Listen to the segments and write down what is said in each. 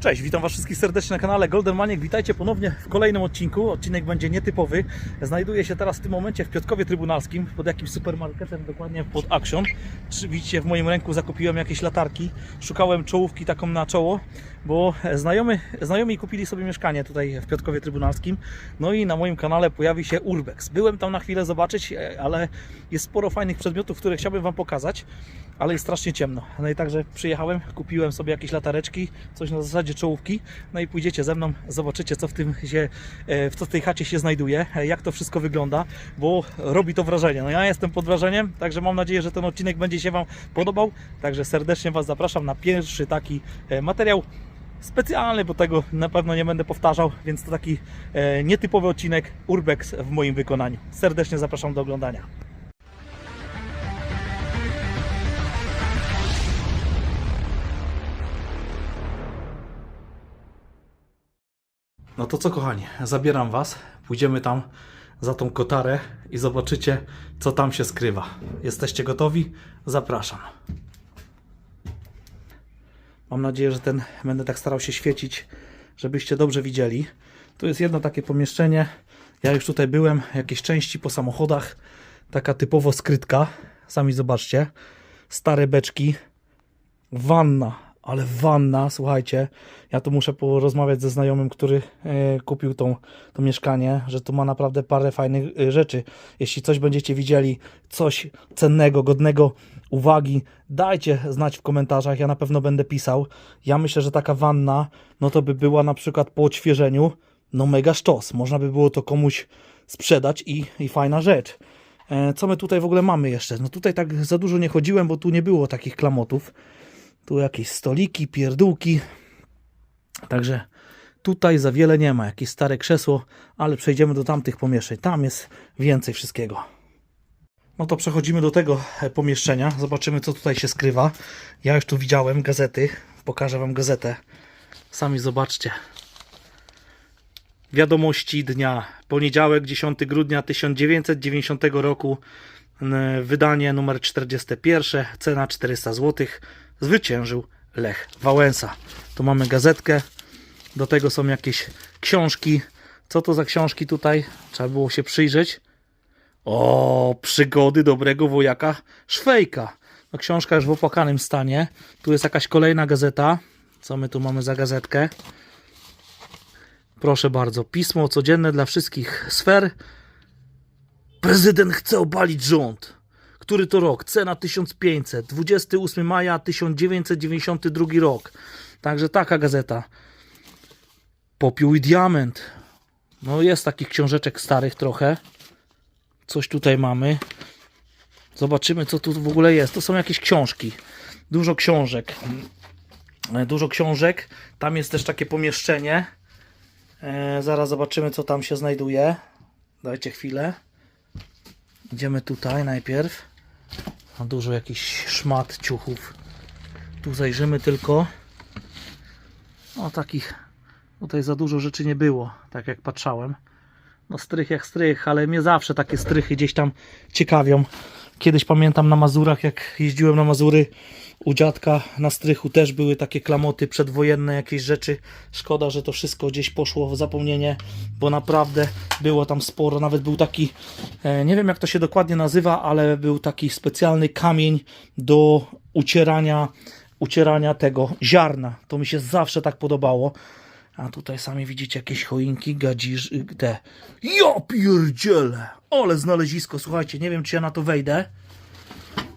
Cześć, witam Was wszystkich serdecznie na kanale Golden Maniek. Witajcie ponownie w kolejnym odcinku. Odcinek będzie nietypowy. Znajduję się teraz w tym momencie w Piotrkowie Trybunalskim, pod jakimś supermarketem, dokładnie pod Action. Widzicie, w moim ręku zakupiłem jakieś latarki. Szukałem czołówki taką na czoło, bo znajomy, znajomi kupili sobie mieszkanie tutaj w Piotrkowie Trybunalskim. No i na moim kanale pojawi się Urbex. Byłem tam na chwilę zobaczyć, e, ale jest sporo fajnych przedmiotów, które chciałbym Wam pokazać, ale jest strasznie ciemno. No i także przyjechałem, kupiłem sobie jakieś latareczki, coś na zasadzie czołówki. No i pójdziecie ze mną, zobaczycie co w tym się, e, w co tej chacie się znajduje, e, jak to wszystko wygląda, bo robi to wrażenie. No ja jestem pod wrażeniem, także mam nadzieję, że ten odcinek będzie się Wam podobał. Także serdecznie Was zapraszam na pierwszy taki e, materiał specjalny, bo tego na pewno nie będę powtarzał, więc to taki nietypowy odcinek Urbex w moim wykonaniu. Serdecznie zapraszam do oglądania. No to co kochani, zabieram Was, pójdziemy tam za tą kotarę i zobaczycie co tam się skrywa. Jesteście gotowi? Zapraszam. Mam nadzieję, że ten będę tak starał się świecić, żebyście dobrze widzieli. Tu jest jedno takie pomieszczenie. Ja już tutaj byłem, jakieś części po samochodach. Taka typowo skrytka. Sami zobaczcie. Stare beczki. Wanna, ale wanna, słuchajcie. Ja tu muszę porozmawiać ze znajomym, który e, kupił tą, to mieszkanie, że tu ma naprawdę parę fajnych e, rzeczy. Jeśli coś będziecie widzieli, coś cennego, godnego uwagi, dajcie znać w komentarzach, ja na pewno będę pisał. Ja myślę, że taka wanna, no to by była na przykład po odświeżeniu, no mega sztos. Można by było to komuś sprzedać i, i fajna rzecz. E, Co my tutaj w ogóle mamy jeszcze? No tutaj tak za dużo nie chodziłem, bo tu nie było takich klamotów. Tu jakieś stoliki, pierdółki. Także tutaj za wiele nie ma. Jakieś stare krzesło, ale przejdziemy do tamtych pomieszczeń. Tam jest więcej wszystkiego. No to przechodzimy do tego e, pomieszczenia. Zobaczymy, co tutaj się skrywa. Ja już tu widziałem gazety. Pokażę Wam gazetę. Sami zobaczcie. Wiadomości dnia. Poniedziałek, 10 grudnia 1990 roku. Wydanie numer 41. Cena 400 zł. Zwyciężył Lech Wałęsa. Tu mamy gazetkę. Do tego są jakieś książki. Co to za książki tutaj? Trzeba było się przyjrzeć. O, przygody dobrego wojaka Szwejka. No, książka już w opłakanym stanie. Tu jest jakaś kolejna gazeta. Co my tu mamy za gazetkę? Proszę bardzo. Pismo codzienne dla wszystkich sfer. Prezydent chce obalić rząd. Który to rok? Cena 1500. 28 maja 1992 rok. Także taka gazeta. Popiół i diament. No jest takich książeczek starych trochę. Coś tutaj mamy. Zobaczymy, co tu w ogóle jest. To są jakieś książki. Dużo książek. E, Dużo książek. Tam jest też takie pomieszczenie. E, zaraz zobaczymy, co tam się znajduje. Dajcie chwilę. Idziemy tutaj najpierw. Dużo jakichś szmat, ciuchów. Tu zajrzymy tylko. O takich. Tutaj za dużo rzeczy nie było, tak jak patrzałem. No strych jak strych, ale mnie zawsze takie strychy gdzieś tam ciekawią. Kiedyś pamiętam na Mazurach, jak jeździłem na Mazury u dziadka na strychu też były takie klamoty przedwojenne, jakieś rzeczy. Szkoda, że to wszystko gdzieś poszło w zapomnienie, bo naprawdę było tam sporo. Nawet był taki, e, nie wiem jak to się dokładnie nazywa, ale był taki specjalny kamień do ucierania, ucierania tego ziarna. To mi się zawsze tak podobało. A tutaj sami widzicie jakieś choinki, gadzisz, te. Ja pierdzielę! Ale znalezisko, słuchajcie, nie wiem czy ja na to wejdę.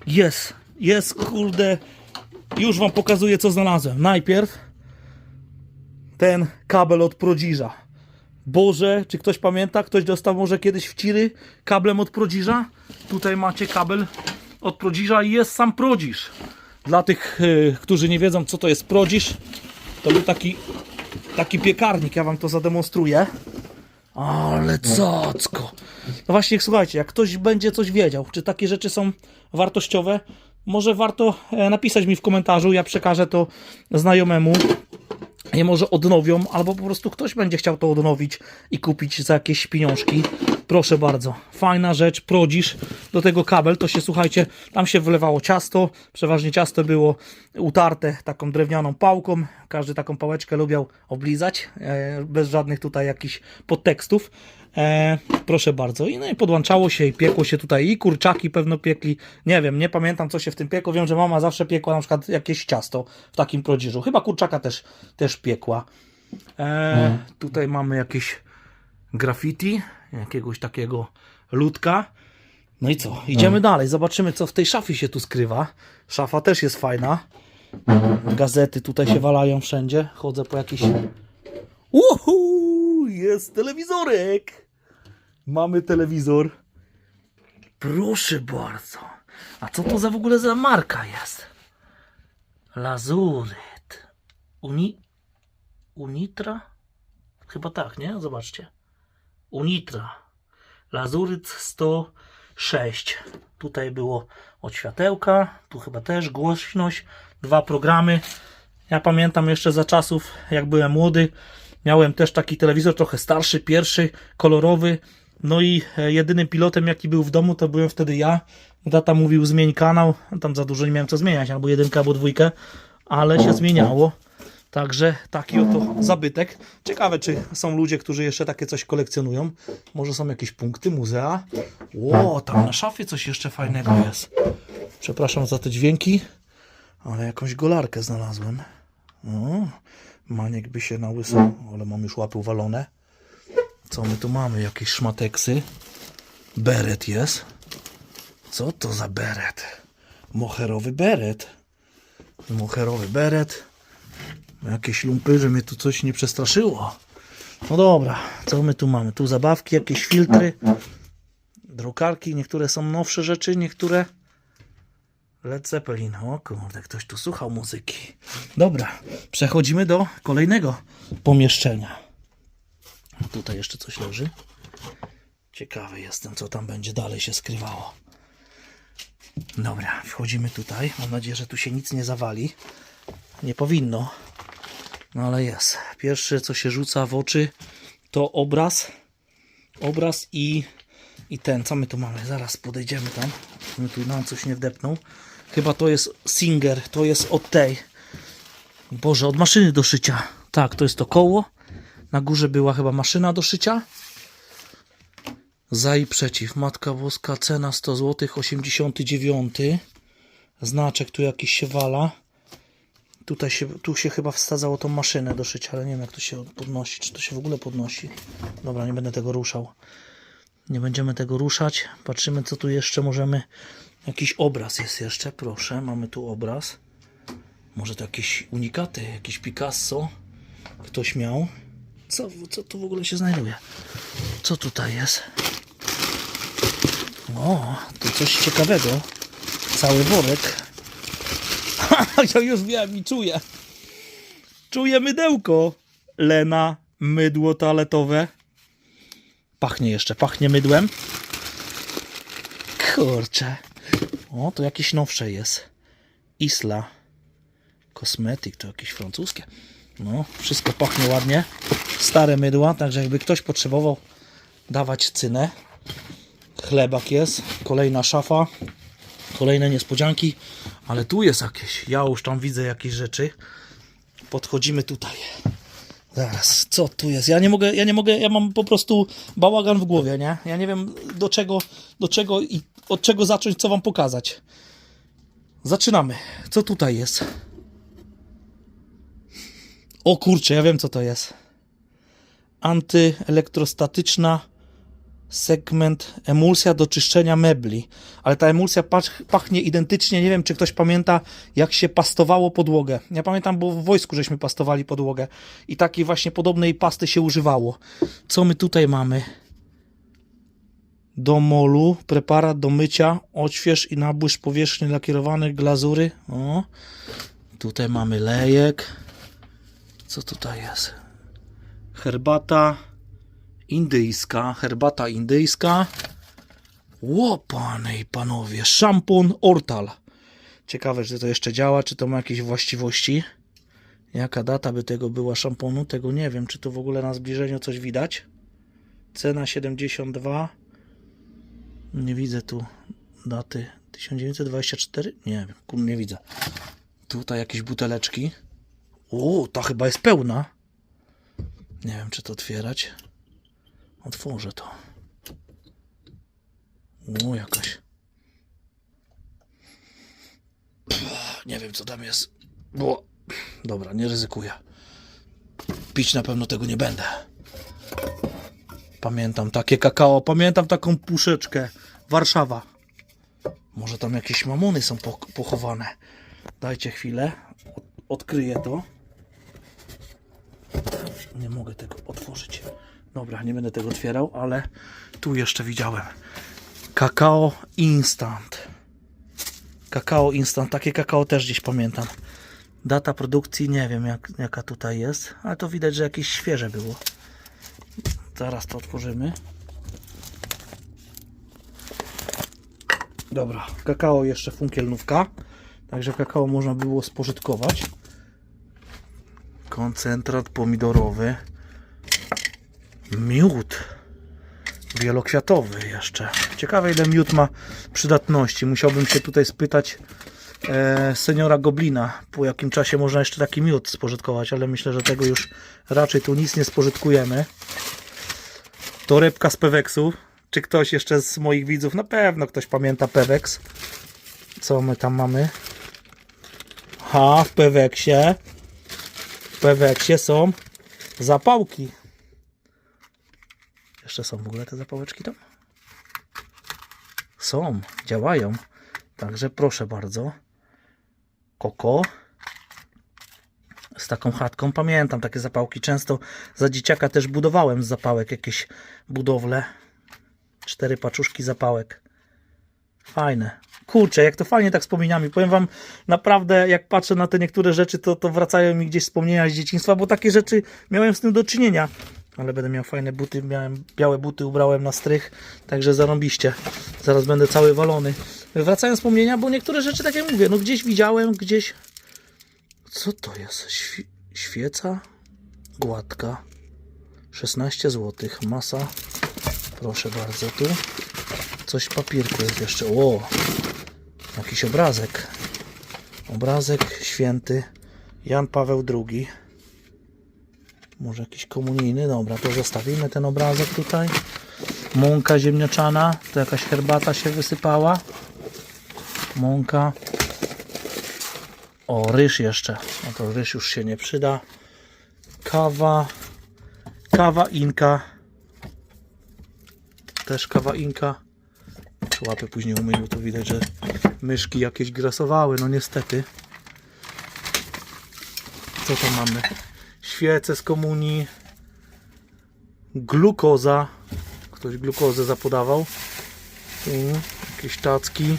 Jest, jest, kurde. Już wam pokazuję co znalazłem. Najpierw ten kabel od Prodziża. Boże, czy ktoś pamięta? Ktoś dostał może kiedyś w ciry kablem od Prodziża? Tutaj macie kabel od Prodziża i jest sam Prodziż. Dla tych, y, którzy nie wiedzą co to jest Prodziż, to był taki taki piekarnik, ja wam to zademonstruję. Ale cacko. No właśnie, słuchajcie, jak ktoś będzie coś wiedział, czy takie rzeczy są wartościowe, może warto e, napisać mi w komentarzu, ja przekażę to znajomemu. Je może odnowią, albo po prostu ktoś będzie chciał to odnowić i kupić za jakieś pieniążki. Proszę bardzo, fajna rzecz, prodzisz do tego kabel, to się słuchajcie, tam się wlewało ciasto, przeważnie ciasto było utarte taką drewnianą pałką, każdy taką pałeczkę lubiał oblizać, e, bez żadnych tutaj jakichś podtekstów. E, proszę bardzo. I, no i podłączało się i piekło się tutaj i kurczaki pewno piekli. Nie wiem, nie pamiętam co się w tym piekło. Wiem, że mama zawsze piekła na przykład jakieś ciasto w takim prodziżu. Chyba kurczaka też, też piekła. E, Tutaj mamy jakieś graffiti, jakiegoś takiego ludka. No i co? Idziemy dalej, zobaczymy co w tej szafie się tu skrywa. Szafa też jest fajna. Gazety tutaj się walają wszędzie. Chodzę po jakiś. Uhu! Jest telewizorek! Mamy telewizor. Proszę bardzo. A co to za w ogóle za marka jest? Lazuryt. Uni... Unitra? Chyba tak, nie? Zobaczcie. Unitra. Lazuryt 106. Tutaj było od światełka. Tu chyba też głośność. Dwa programy. Ja pamiętam jeszcze za czasów, jak byłem młody. Miałem też taki telewizor trochę starszy, pierwszy, kolorowy. No i e, jedynym pilotem, jaki był w domu, to byłem wtedy ja. Tata mówił, zmień kanał. Tam za dużo nie miałem co zmieniać, albo jedynkę, albo dwójkę, ale się zmieniało. Także taki oto zabytek. Ciekawe, czy są ludzie, którzy jeszcze takie coś kolekcjonują. Może są jakieś punkty, muzea. Ło, tam na szafie coś jeszcze fajnego jest. Przepraszam za te dźwięki, ale jakąś golarkę znalazłem. O, maniek by się nałysał, ale mam już łapy uwalone. Co my tu mamy? Jakieś szmateksy. Beret jest. Co to za beret? Moherowy beret. Moherowy beret. Jakieś lumpy, że mnie tu coś nie przestraszyło. No dobra, co my tu mamy? Tu zabawki, jakieś filtry, drukarki, niektóre są nowsze rzeczy, niektóre Led Zeppelin. O kurde, ktoś tu słuchał muzyki. Dobra, przechodzimy do kolejnego pomieszczenia. Tutaj jeszcze coś leży. Ciekawy jestem, co tam będzie dalej się skrywało. Dobra, wchodzimy tutaj. Mam nadzieję, że tu się nic nie zawali. Nie powinno. No ale jest. Pierwsze, co się rzuca w oczy, to obraz. Obraz i, i ten. Co my tu mamy? Zaraz podejdziemy tam. My tu nam coś nie wdepnął. Chyba to jest Singer. To jest od tej. Boże, od maszyny do szycia. Tak, to jest to koło. Na górze była chyba maszyna do szycia. Za i przeciw. Matka Boska, cena 100 zł, 89. Znaczek tu jakiś się wala. Tutaj się, tu się chyba wsadzało tą maszynę do szycia, ale nie wiem jak to się podnosi, czy to się w ogóle podnosi. Dobra, nie będę tego ruszał. Nie będziemy tego ruszać. Patrzymy co tu jeszcze możemy. Jakiś obraz jest jeszcze, proszę. Mamy tu obraz. Może to jakieś unikaty, jakiś Picasso. Ktoś miał. Co, co tu w ogóle się znajduje? Co tutaj jest? O, to coś ciekawego. Cały worek. ja już wiem i czuję. Czuję mydełko. Lena, mydło toaletowe. Pachnie jeszcze, pachnie mydłem. Kurczę. O, to jakieś nowsze jest. Isla. Kosmetyk, to jakieś francuskie. No, wszystko pachnie ładnie. Stare mydła, także jakby ktoś potrzebował dawać cynę. Chlebak jest. Kolejna szafa. Kolejne niespodzianki. Ale tu jest jakieś. Ja już tam widzę jakieś rzeczy. Podchodzimy tutaj. Zaraz, co tu jest? Ja nie mogę, ja nie mogę, ja mam po prostu bałagan w głowie, nie? Ja nie wiem do czego, do czego i od czego zacząć, co wam pokazać. Zaczynamy. Co tutaj jest? O kurczę, ja wiem co to jest. Antyelektrostatyczna segment emulsja do czyszczenia mebli. Ale ta emulsja pach, pachnie identycznie. Nie wiem, czy ktoś pamięta, jak się pastowało podłogę. Ja pamiętam, bo w wojsku żeśmy pastowali podłogę. I takiej właśnie podobnej pasty się używało. Co my tutaj mamy? Do molu, preparat do mycia, odśwież i nabłysz powierzchni lakierowanych, glazury. O, tutaj mamy lejek. Co tutaj jest? Herbata indyjska, herbata indyjska. Ło, panie i panowie, szampon Ortal. Ciekawe, czy to jeszcze działa, czy to ma jakieś właściwości. Jaka data by tego była szamponu, tego nie wiem, czy to w ogóle na zbliżeniu coś widać. Cena 72. Nie widzę tu daty. 1924? Nie wiem, nie widzę. Tutaj jakieś buteleczki. O, ta chyba jest pełna. Nie wiem, czy to otwierać. Otworzę to. O, jakaś. Nie wiem, co tam jest. Bo... Dobra, nie ryzykuję. Pić na pewno tego nie będę. Pamiętam takie kakao, pamiętam taką puszeczkę. Warszawa. Może tam jakieś mamony są po- pochowane. Dajcie chwilę. Od- Odkryję to. Nie mogę tego otworzyć. Dobra, nie będę tego otwierał, ale tu jeszcze widziałem. Kakao Instant. Kakao Instant. Takie kakao też gdzieś pamiętam. Data produkcji nie wiem jak, jaka tutaj jest, ale to widać, że jakieś świeże było. Zaraz to otworzymy. Dobra, kakao jeszcze funkielnówka. Także kakao można było spożytkować. Koncentrat pomidorowy. Miód. Wielokwiatowy jeszcze. Ciekawe ile miód ma przydatności. Musiałbym się tutaj spytać e, seniora Goblina, po jakim czasie można jeszcze taki miód spożytkować, ale myślę, że tego już raczej tu nic nie spożytkujemy. Torebka z Peweksu. Czy ktoś jeszcze z moich widzów, na pewno ktoś pamięta Pewex. Co my tam mamy? Ha, w Peweksie. W Peweksie są zapałki. Jeszcze są w ogóle te zapałeczki tam? Są, działają. Także proszę bardzo. Koko. Z taką chatką. Pamiętam takie zapałki. Często za dzieciaka też budowałem z zapałek jakieś budowle. Cztery paczuszki zapałek. Fajne. Kurczę, jak to fajnie tak wspominami. Powiem wam, naprawdę, jak patrzę na te niektóre rzeczy, to, to wracają mi gdzieś wspomnienia z dzieciństwa, bo takie rzeczy miałem z tym do czynienia. Ale będę miał fajne buty, miałem białe buty, ubrałem na strych, także zarąbiście. Zaraz będę cały walony. Wracają wspomnienia, bo niektóre rzeczy, tak jak mówię, no gdzieś widziałem, gdzieś... Co to jest? Świ świeca gładka. 16 zł. Masa. Proszę bardzo, tu. Coś papierku jest jeszcze. O! Jakiś obrazek. Obrazek święty Jan Paweł II. Może jakiś komunijny. Dobra, to zostawimy ten obrazek tutaj. Mąka ziemniaczana. To jakaś herbata się wysypała. Mąka. O, ryż jeszcze. No to ryż już się nie przyda. Kawa. Kawa inka. Też kawa inka. Łapy później bo to widać, że myszki jakieś grasowały. No niestety. Co to mamy? Świece z komunii. Glukoza. Ktoś glukozę zapodawał. Tu jakieś tacki.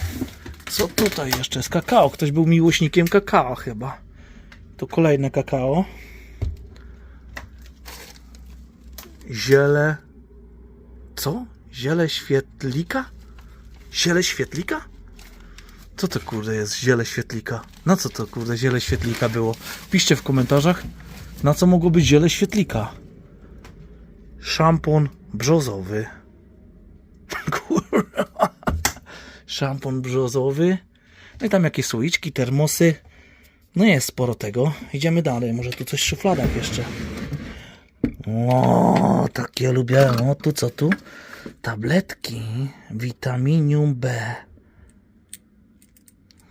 Co tutaj jeszcze jest? Kakao. Ktoś był miłośnikiem kakao chyba. To kolejne kakao. Ziele. Co? Ziele świetlika? Ziele świetlika? Co to kurde jest ziele świetlika? Na co to kurde ziele świetlika było? Piszcie w komentarzach, na co mogło być ziele świetlika. Szampon brzozowy. Kurwa. Szampon brzozowy. No i tam jakieś słoiczki, termosy. No jest sporo tego. Idziemy dalej. Może tu coś w szufladach jeszcze. O, takie lubię. O, tu co tu? Tabletki. Witaminium B.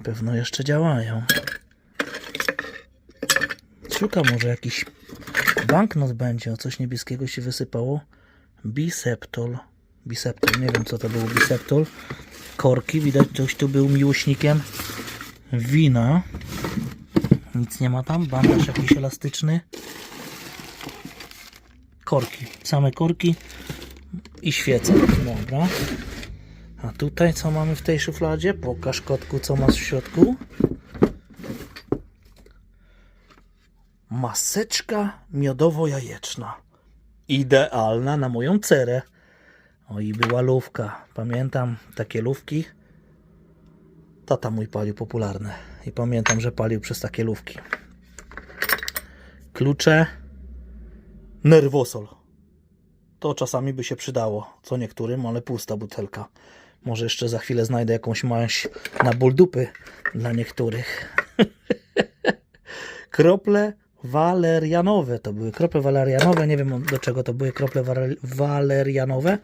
Pewno jeszcze działają. Szukam może jakiś banknot będzie. O coś niebieskiego się wysypało. Biseptol. Biseptol. Nie wiem co to było biseptol. Korki. Widać ktoś tu był miłośnikiem wina. Nic nie ma tam. Bandaż jakiś elastyczny. Korki. Same korki i świece. Dobra. A tutaj co mamy w tej szufladzie? Pokaż kotku, co masz w środku. Maseczka miodowo-jajeczna. Idealna na moją cerę. O i była lówka. Pamiętam takie lówki. Tata mój palił popularne. I pamiętam, że palił przez takie lówki. Klucze. Nerwosol. To czasami by się przydało. Co niektórym, ale pusta butelka. Może jeszcze za chwilę znajdę jakąś maść na ból dupy dla niektórych. Krople walerianowe. To były krople walerianowe. Nie wiem do czego to były krople wal- walerianowe.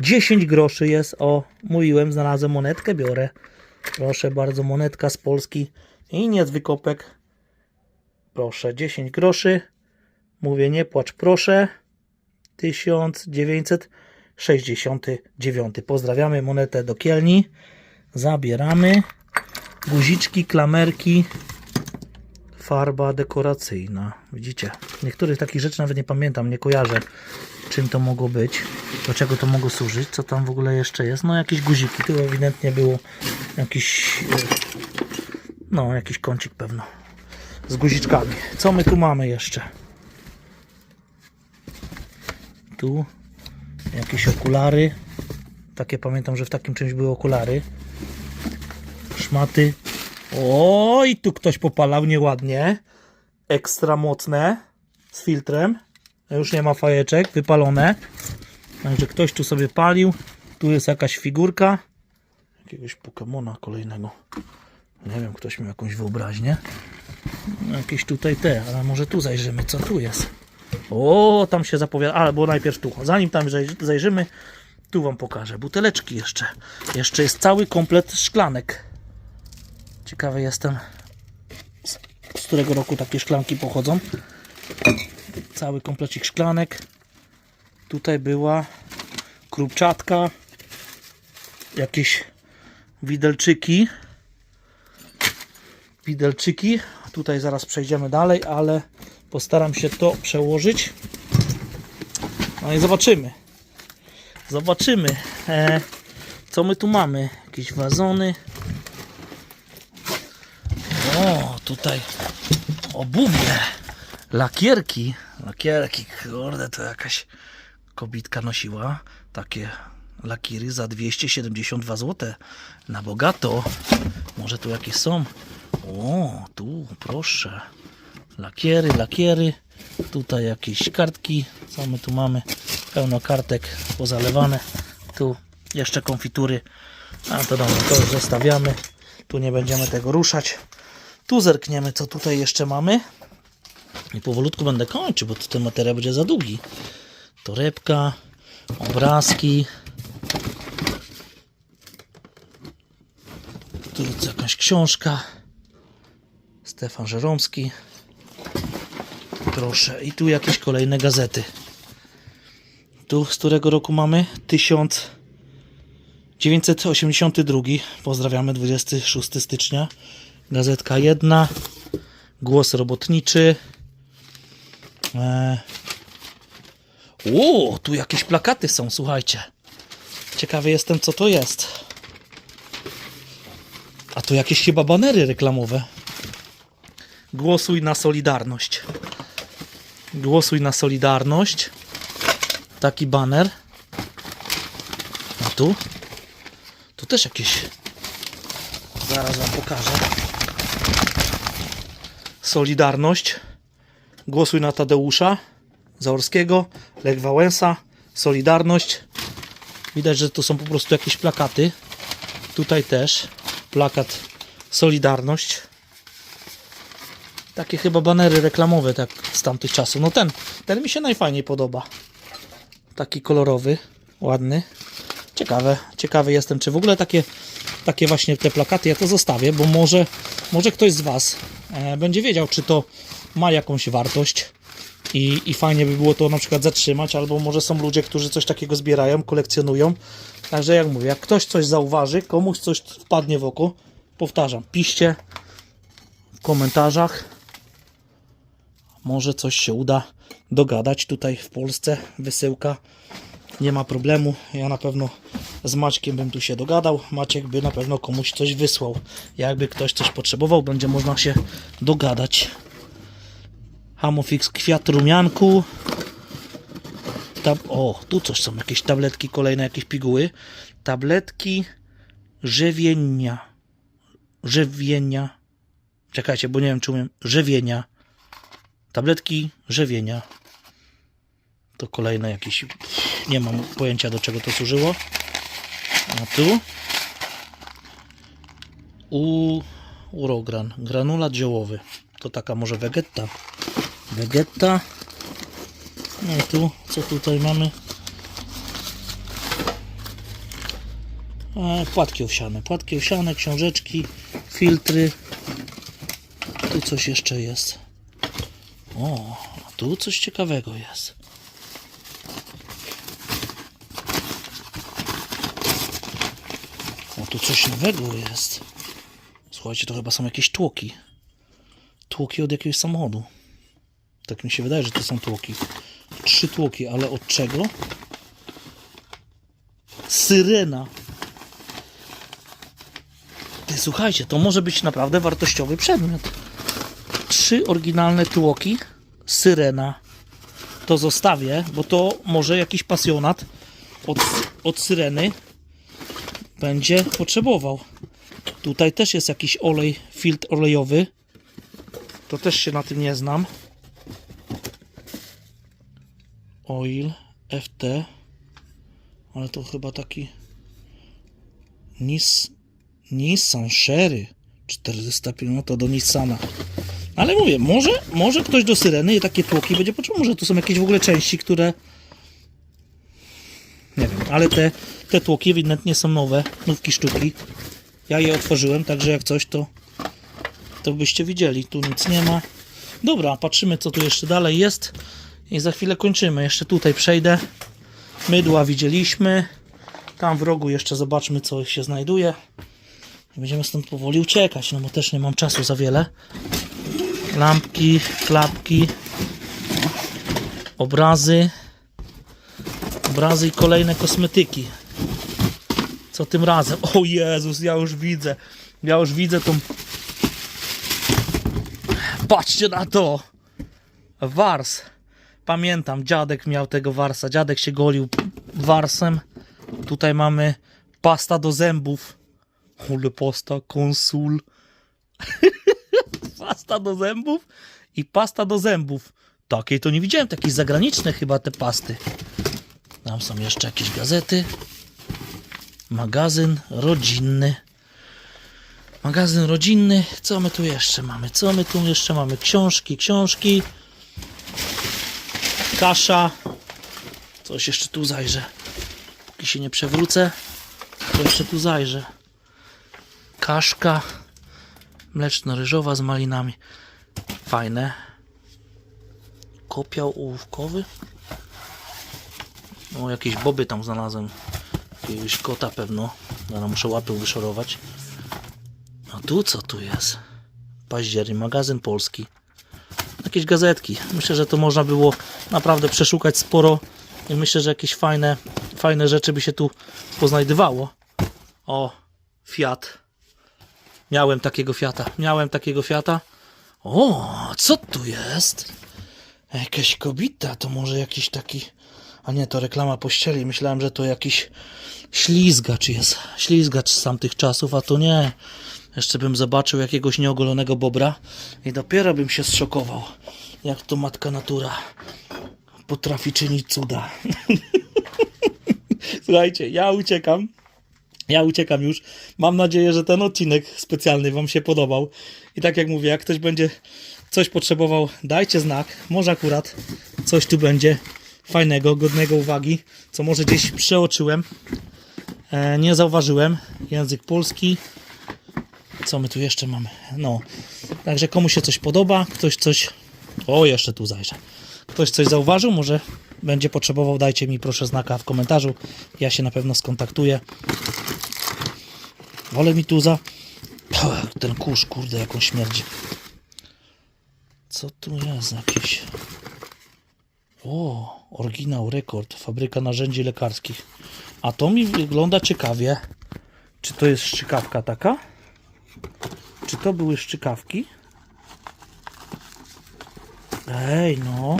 10 groszy jest. O, mówiłem, znalazłem monetkę, biorę. Proszę bardzo, monetka z Polski. I nie z wykopek. Proszę, 10 groszy. Mówię, nie płacz, proszę. 1969. Pozdrawiamy monetę do kielni. Zabieramy. Guziczki, klamerki. Farba dekoracyjna. Widzicie? Niektórych takich rzeczy nawet nie pamiętam, nie kojarzę czym to mogło być, do czego to mogło służyć, co tam w ogóle jeszcze jest. No jakieś guziki, tu ewidentnie było jakiś e, no jakiś kącik pewno z guziczkami. Co my tu mamy jeszcze? Tu jakieś okulary. Takie pamiętam, że w takim czymś były okulary. Szmaty. Oj, tu ktoś popalał nieładnie. Ekstra mocne. Z filtrem. Już nie ma fajeczek, wypalone. Także ktoś tu sobie palił. Tu jest jakaś figurka. Jakiegoś Pokemona kolejnego. Nie wiem, ktoś miał jakąś wyobraźnię. Jakieś tutaj te, ale może tu zajrzymy, co tu jest. O, tam się zapowiada, ale najpierw tu. Zanim tam zaj- zajrzymy, tu wam pokażę. Buteleczki jeszcze. Jeszcze jest cały komplet szklanek. Ciekawy jestem, z, z którego roku takie szklanki pochodzą. Cały komplecik szklanek. Tutaj była krupczatka. Jakieś widelczyki. Widelczyki. Tutaj zaraz przejdziemy dalej, ale postaram się to przełożyć. No i zobaczymy. Zobaczymy, e, co my tu mamy. Jakieś wazony. O, tutaj obuwie. Lakierki. Lakierki, kurde, to jakaś kobitka nosiła takie lakiry za 272 zł. Na bogato. Może tu jakieś są. O, tu, proszę. Lakiery, lakiery. Tutaj jakieś kartki. Co my tu mamy? Pełno kartek pozalewane. Tu jeszcze konfitury. A to dobra, to już zostawiamy. Tu nie będziemy tego ruszać. Tu zerkniemy, co tutaj jeszcze mamy. I powolutku będę kończył, bo tu ten materiał będzie za długi. Torebka, obrazki. Tu jest jakaś książka. Stefan Żeromski. Proszę. I tu jakieś kolejne gazety. Tu z którego roku mamy? 1982. Pozdrawiamy 26 stycznia. Gazetka jedna. Głos robotniczy. Eee. O, tu jakieś plakaty są, słuchajcie. Ciekawy jestem, co to jest. A tu jakieś chyba banery reklamowe. Głosuj na Solidarność. Głosuj na Solidarność. Taki baner. A tu? Tu też jakieś. Zaraz wam pokażę. Solidarność. Głosuj na Tadeusza Zaorskiego, Lech Wałęsa, Solidarność. Widać, że to są po prostu jakieś plakaty. Tutaj też plakat Solidarność. Takie chyba banery reklamowe tak z tamtych czasów. No ten, ten mi się najfajniej podoba. Taki kolorowy, ładny. Ciekawe, ciekawy jestem, czy w ogóle takie, takie właśnie te plakaty, ja to zostawię, bo może, może ktoś z Was będzie wiedział, czy to ma jakąś wartość i, i fajnie by było to na przykład zatrzymać, albo może są ludzie, którzy coś takiego zbierają, kolekcjonują. Także jak mówię, jak ktoś coś zauważy, komuś coś wpadnie w oko, powtarzam, piszcie w komentarzach. Może coś się uda dogadać tutaj w Polsce. Wysyłka nie ma problemu. Ja na pewno z Maćkiem bym tu się dogadał. Maciek by na pewno komuś coś wysłał. Jakby ktoś coś potrzebował, będzie można się dogadać. Hamofix kwiat rumianku. O, tu coś są, jakieś tabletki, kolejne jakieś piguły. Tabletki żywienia. Żywienia. Czekajcie, bo nie wiem, czy umiem. Żywienia. Tabletki żywienia. To kolejne jakieś. Nie mam pojęcia do czego to służyło. A tu. U. Urogran. Granulat ziołowy. To taka może wegetta. Vegeta. No i tu, co tutaj mamy? E, płatki owsiane. Płatki owsiane, książeczki, filtry. Tu coś jeszcze jest. O, tu coś ciekawego jest. Tu coś nowego jest. Słuchajcie, to chyba są jakieś tłoki. Tłoki od jakiegoś samochodu. Tak mi się wydaje, że to są tłoki. Trzy tłoki, ale od czego? Syrena. Ty, słuchajcie, to może być naprawdę wartościowy przedmiot. Trzy oryginalne tłoki. Syrena. To zostawię, bo to może jakiś pasjonat od, od syreny będzie potrzebował. Tutaj też jest jakiś olej, filtr olejowy. To też się na tym nie znam. Oil FT. Ale to chyba taki Nis, Nissan Sherry 405, no to do Nissana. Ale mówię, może, może ktoś do Syreny i takie tłoki będzie potrzebował. Może tu są jakieś w ogóle części, które nie wiem, ale te, te tłoki ewidentnie są nowe, nówki sztuki. Ja je otworzyłem, także jak coś to to byście widzieli. Tu nic nie ma. Dobra, patrzymy co tu jeszcze dalej jest i za chwilę kończymy. Jeszcze tutaj przejdę. Mydła widzieliśmy. Tam w rogu jeszcze zobaczmy co się znajduje. Będziemy stąd powoli uciekać, no bo też nie mam czasu za wiele. Lampki, klapki, obrazy, obrazy i kolejne kosmetyki. Co tym razem? O Jezus, ja już widzę. Ja już widzę tą. Patrzcie na to! Wars. Pamiętam, dziadek miał tego warsa. Dziadek się golił warsem. Tutaj mamy pasta do zębów. Ole pasta, konsul. pasta do zębów i pasta do zębów. Takiej to nie widziałem, takie zagraniczne chyba te pasty. Tam są jeszcze jakieś gazety. Magazyn rodzinny. Magazyn rodzinny. Co my tu jeszcze mamy? Co my tu jeszcze mamy? Książki, książki. Kasza. Coś jeszcze tu zajrzę. Póki się nie przewrócę, to jeszcze tu zajrzę. Kaszka mleczno-ryżowa z malinami. Fajne. Kopiał ołówkowy. O, jakieś boby tam znalazłem. Jakiegoś kota pewno. Zaraz muszę łapę wyszorować. A tu co tu jest? Październik, magazyn polski. Jakieś gazetki. Myślę, że to można było naprawdę przeszukać sporo. I myślę, że jakieś fajne, fajne rzeczy by się tu poznajdywało. O, Fiat. Miałem takiego Fiata. Miałem takiego Fiata. O, co tu jest? Jakaś kobita, to może jakiś taki... A nie, to reklama pościeli. Myślałem, że to jakiś ślizgacz jest. Ślizgacz z tamtych czasów, a to nie. Jeszcze bym zobaczył jakiegoś nieogolonego bobra i dopiero bym się zszokował. Jak to matka natura potrafi czynić cuda. Słuchajcie, ja uciekam. Ja uciekam już. Mam nadzieję, że ten odcinek specjalny Wam się podobał. I tak jak mówię, jak ktoś będzie coś potrzebował, dajcie znak. Może akurat coś tu będzie fajnego, godnego uwagi, co może gdzieś przeoczyłem. E, nie zauważyłem. Język polski. Co my tu jeszcze mamy? No. Także komu się coś podoba, ktoś coś. O, jeszcze tu zajrzę. Ktoś coś zauważył, może będzie potrzebował, dajcie mi proszę znaka w komentarzu. Ja się na pewno skontaktuję. Wolę mi tu za. Ten kurz, kurde, jaką śmierdzi. Co tu jest jakieś? O, oryginał, rekord, fabryka narzędzi lekarskich. A to mi wygląda ciekawie. Czy to jest szczykawka taka? Czy to były szczykawki? Ej, no.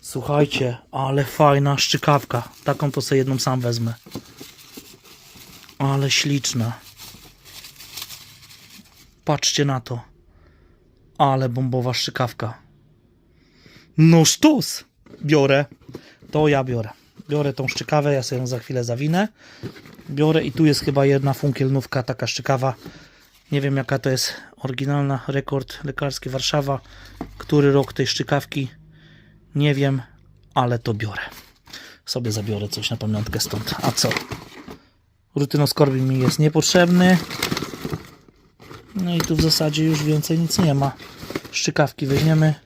Słuchajcie, ale fajna szczykawka. Taką to sobie jedną sam wezmę. Ale śliczna. Patrzcie na to. Ale bombowa szczykawka. No sztus! Biorę. To ja biorę. Biorę tą szczykawę, ja sobie ją za chwilę zawinę. Biorę i tu jest chyba jedna funkielnówka, taka szczykawa. Nie wiem jaka to jest oryginalna rekord lekarski Warszawa. Który rok tej szczykawki? Nie wiem, ale to biorę. Sobie zabiorę coś na pamiątkę stąd. A co? Rutynoskorbin mi jest niepotrzebny. No i tu w zasadzie już więcej nic nie ma. Szczykawki weźmiemy.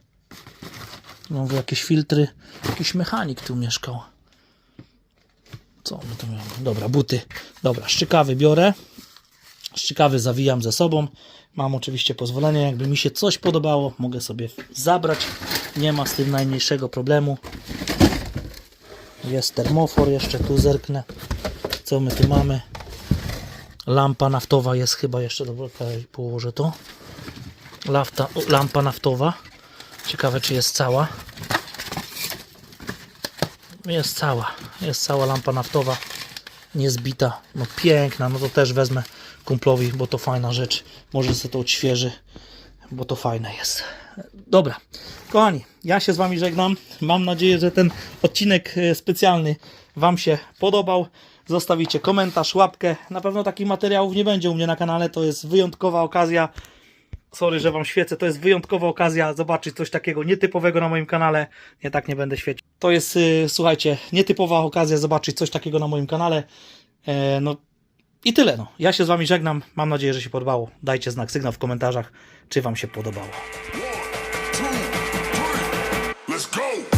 Znowu jakieś filtry. Jakiś mechanik tu mieszkał. Co my tu mamy? Dobra, buty. Dobra, szczykawy biorę. Szczykawy zawijam ze sobą. Mam oczywiście pozwolenie. Jakby mi się coś podobało, mogę sobie zabrać. Nie ma z tym najmniejszego problemu. Jest termofor, jeszcze tu zerknę. Co my tu mamy? Lampa naftowa jest chyba jeszcze. Dobra, położę to. Lampa naftowa. Ciekawe, czy jest cała. Jest cała. Jest cała lampa naftowa. Niezbita. No piękna. No to też wezmę kumplowi, bo to fajna rzecz. Może sobie to odświeży, bo to fajne jest. Dobra. Kochani, ja się z Wami żegnam. Mam nadzieję, że ten odcinek e, specjalny Wam się podobał. Zostawicie komentarz, łapkę. Na pewno takich materiałów nie będzie u mnie na kanale. To jest wyjątkowa okazja. Sorry, że Wam świecę. To jest wyjątkowa okazja zobaczyć coś takiego nietypowego na moim kanale. Nie tak nie będę świecił. To jest, y, słuchajcie, nietypowa okazja zobaczyć coś takiego na moim kanale. E, no i tyle. No. Ja się z Wami żegnam. Mam nadzieję, że się podobało. Dajcie znak, sygnał w komentarzach, czy Wam się podobało. Let's go.